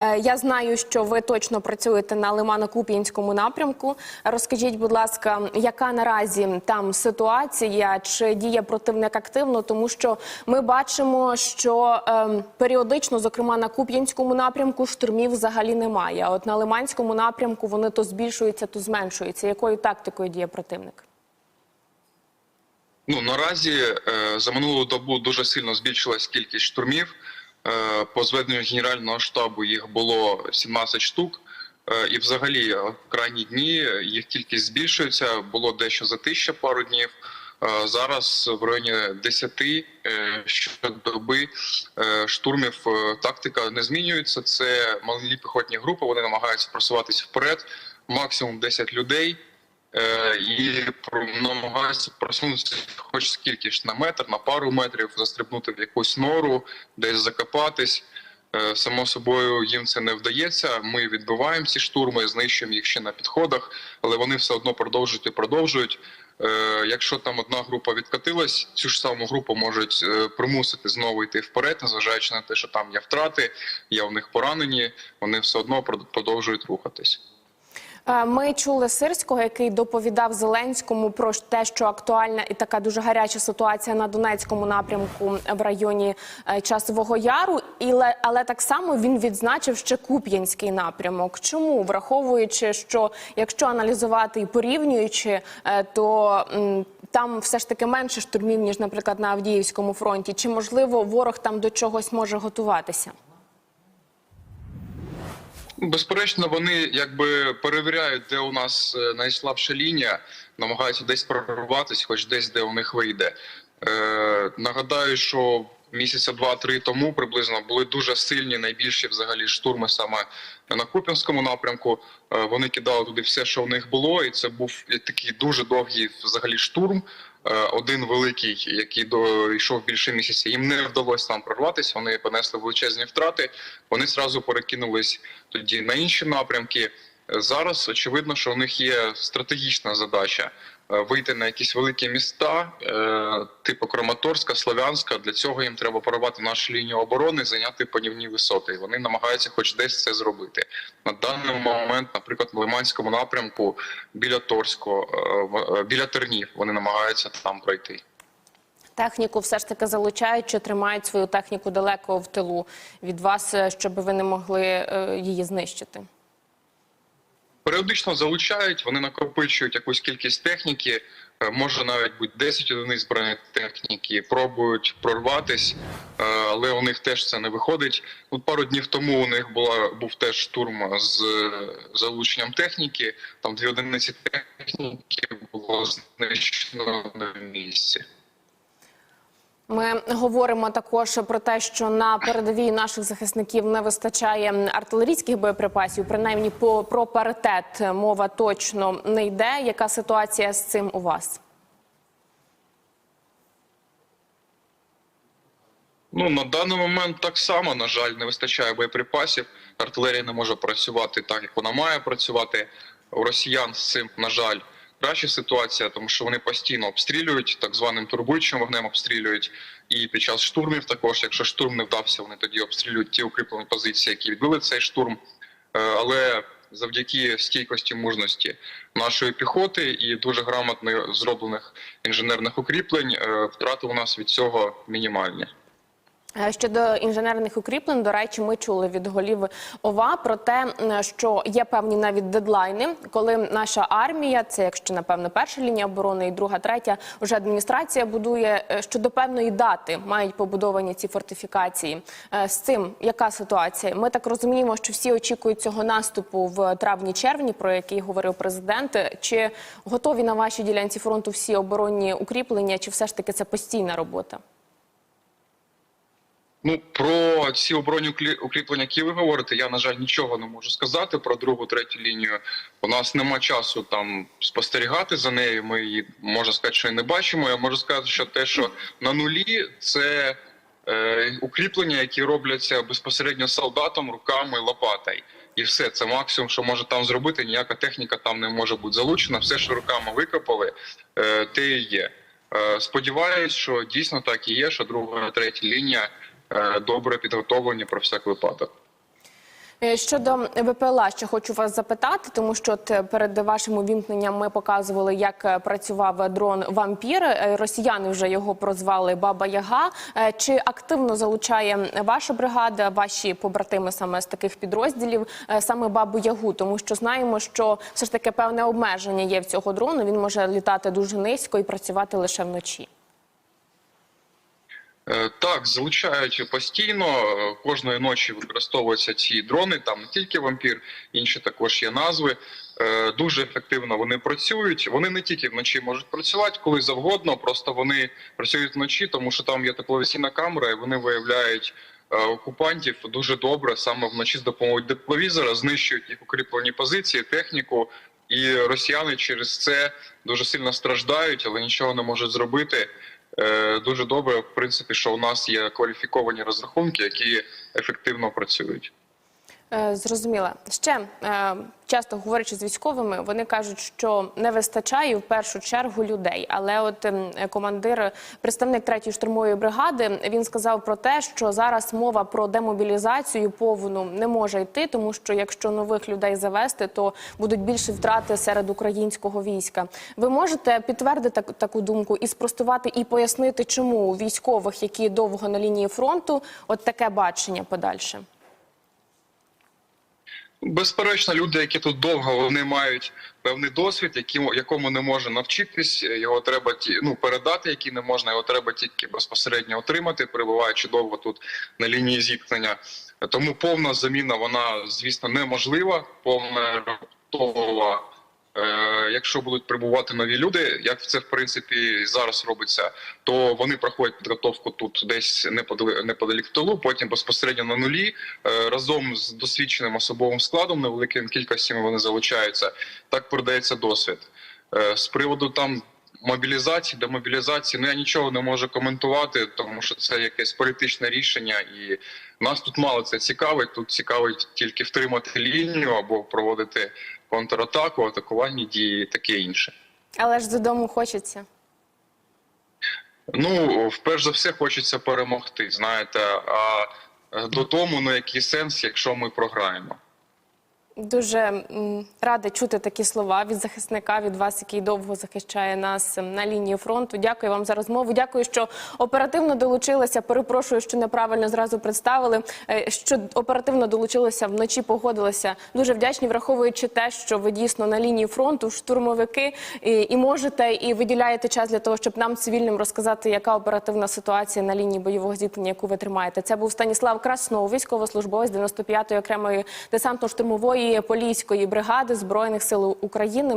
Е, Я знаю, що ви точно працюєте на Лимано-Куп'янському напрямку. Розкажіть, будь ласка, яка наразі там ситуація? Чи діє противник активно? Тому що ми бачимо, що ем, періодично, зокрема на Куп'янському напрямку, штурмів взагалі немає. А от на Лиманському напрямку вони то збільшуються, то зменшуються. Якою тактикою діє противник? Ну наразі е, за минулу добу дуже сильно збільшилась кількість штурмів. Е, по зведенню генерального штабу їх було 17 штук. Е, і взагалі е, в крайні дні їх кількість збільшується. Було дещо за тисяча пару днів. Е, зараз в районі 10 е, щодоби е, штурмів е, тактика не змінюється. Це малі піхотні групи. Вони намагаються просуватися вперед. Максимум 10 людей. Е, і намагаються просунутися хоч скільки ж на метр, на пару метрів, застрибнути в якусь нору, десь закопатись. Е, Само собою їм це не вдається. Ми відбиваємо ці штурми, знищуємо їх ще на підходах, але вони все одно продовжують і продовжують. Е, Якщо там одна група відкатилась, цю ж саму групу можуть примусити знову йти вперед, незважаючи на те, що там є втрати, є у них поранені. Вони все одно продовжують рухатись. Е, Ми чули Сирського, який доповідав Зеленському про те, що актуальна і така дуже гаряча ситуація на Донецькому напрямку в районі е, Часового Яру. І але так само він відзначив ще Куп'янський напрямок. Чому враховуючи, що якщо аналізувати і порівнюючи, е, то там все ж таки менше штурмів ніж, наприклад, на Авдіївському фронті. Чи можливо ворог там до чогось може готуватися? Безперечно, вони якби перевіряють, де у нас е, найслабша лінія, намагаються десь прорватися, хоч десь де у них вийде. Е, нагадаю, що місяця два-три тому приблизно були дуже сильні, найбільші взагалі штурми саме на Куп'янському напрямку. Е, вони кидали туди все, що в них було, і це був такий дуже довгий взагалі штурм. Е, Один великий, який до йшов більше місяця, їм не вдалося там прорватися. Вони понесли величезні втрати. Вони зразу перекинулись тоді на інші напрямки. Зараз очевидно, що у них є стратегічна задача е, вийти на якісь великі міста, е, типу Краматорська, Слов'янська. Для цього їм треба порвати нашу лінію оборони, зайняти панівні висоти. Вони намагаються, хоч десь це зробити. На даний момент, наприклад, в Лиманському напрямку біля Торського, е, е, біля Тернів, вони намагаються там пройти. Техніку все ж таки залучають чи тримають свою техніку далеко в тилу від вас, е, щоб ви не могли її знищити? Періодично залучають, вони накопичують якусь кількість техніки, е, може навіть бути 10 одиниць бронетехніки, пробують прорватись, е, але у них теж це не виходить. От пару днів тому у них була був теж штурм з залученням техніки. Там дві одиниці техніки було знищено на місці. Ми говоримо також про те, що на передовій наших захисників не вистачає артилерійських боєприпасів. Принаймні, по про паритет мова точно не йде. Яка ситуація з цим у вас? Ну на даний момент так само, на жаль, не вистачає боєприпасів. Артилерія не може працювати так, як вона має працювати. У росіян з цим, на жаль, краща ситуація, тому що вони постійно обстрілюють, так званим турбуючим вогнем обстрілюють. І під час штурмів також, якщо штурм не вдався, вони тоді обстрілюють ті укріплені позиції, які відбили цей штурм. Е, Але завдяки стійкості мужності нашої піхоти і дуже грамотно зроблених інженерних укріплень, е, втрати у нас від цього мінімальні. Е, Щодо інженерних укріплень, до речі, ми чули від голів ОВА про те, що є певні навіть дедлайни, коли наша армія, це якщо напевно перша лінія оборони і друга, третя, вже адміністрація будує е, щодо певної дати мають побудовані ці фортифікації. Е, З цим яка ситуація? Ми так розуміємо, що всі очікують цього наступу в травні-червні, про який говорив президент. Чи готові на вашій ділянці фронту всі оборонні укріплення, чи все ж таки це постійна робота? Ну про ці оборонні укріплення, які ви говорите, я на жаль нічого не можу сказати про другу, третю лінію. У нас нема часу там спостерігати за нею. Ми її можна сказати, що і не бачимо. Я можу сказати, що те, що на нулі, це е, укріплення, які робляться безпосередньо солдатом, руками, лопатою. І все, це максимум, що може там зробити. Ніяка техніка там не може бути залучена. Все, що руками викопали, е, те і є. Е, Сподіваюсь, що дійсно так і є, що друга, третя лінія добре підготовлені про всяк випадок. Е, Щодо ВПЛА, ще хочу вас запитати, тому що е, перед вашим увімкненням ми показували, як е, працював дрон вампір. Е, Росіяни вже його прозвали Баба Яга. Е, Чи активно залучає ваша бригада, ваші побратими саме з таких підрозділів, е, саме Бабу Ягу? Тому що знаємо, що все ж таки певне обмеження є в цього дрону. Він може літати дуже низько і працювати лише вночі. Е, Так, залучають постійно. Е, Кожної ночі використовуються ці дрони. Там не тільки вампір, інші також є назви. Е, Дуже ефективно вони працюють. Вони не тільки вночі можуть працювати, коли завгодно. Просто вони працюють вночі, тому що там є тепловізійна камера, і вони виявляють окупантів дуже добре саме вночі з допомогою тепловізора, знищують їх укріплені позиції, техніку. І росіяни через це дуже сильно страждають, але нічого не можуть зробити. Е, Дуже добре, в принципі, що у нас є кваліфіковані розрахунки, які ефективно працюють. Е, Зрозуміла. Ще е, часто говорячи з військовими, вони кажуть, що не вистачає в першу чергу людей. Але от ем, командир, представник третьої штурмової бригади, він сказав про те, що зараз мова про демобілізацію повну не може йти, тому що якщо нових людей завести, то будуть більші втрати серед українського війська. Ви можете підтвердити таку думку і спростувати і пояснити, чому у військових, які довго на лінії фронту, от таке бачення подальше. Безперечно, люди, які тут довго, вони мають певний досвід, яким, якому не можна навчитись. Його треба ті, ну, передати, який не можна, його треба тільки безпосередньо отримати, перебуваючи довго тут на лінії зіткнення. Тому повна заміна, вона, звісно, неможлива, повна раптова. Е, Якщо будуть прибувати нові люди, як це в принципі зараз робиться, то вони проходять підготовку тут десь неподалік, тилу, потім безпосередньо на нулі е, разом з досвідченим особовим складом, невеликими кількостями вони залучаються. Так передається досвід. Е, З приводу там мобілізації, демобілізації, ну я нічого не можу коментувати, тому що це якесь політичне рішення, і нас тут мало це цікавить. Тут цікавить тільки втримати лінію або проводити контратаку, атакувальні дії, і таке інше. Але ж додому хочеться. Ну, вперше за все, хочеться перемогти. Знаєте, а е, додому ну який сенс, якщо ми програємо. Дуже рада чути такі слова від захисника, від вас, який довго захищає нас ем, на лінії фронту. Дякую вам за розмову. Дякую, що оперативно долучилися. Перепрошую, що неправильно зразу представили. Е, Що оперативно долучилися вночі, погодилися. Дуже вдячні, враховуючи те, що ви дійсно на лінії фронту, штурмовики, і, і можете і виділяєте час для того, щоб нам цивільним розказати, яка оперативна ситуація на лінії бойового зіткнення, яку ви тримаєте. Це був Станіслав Краснов, військовослужбовець 95-ї окремої десантно-штурмової поліської бригади збройних сил України.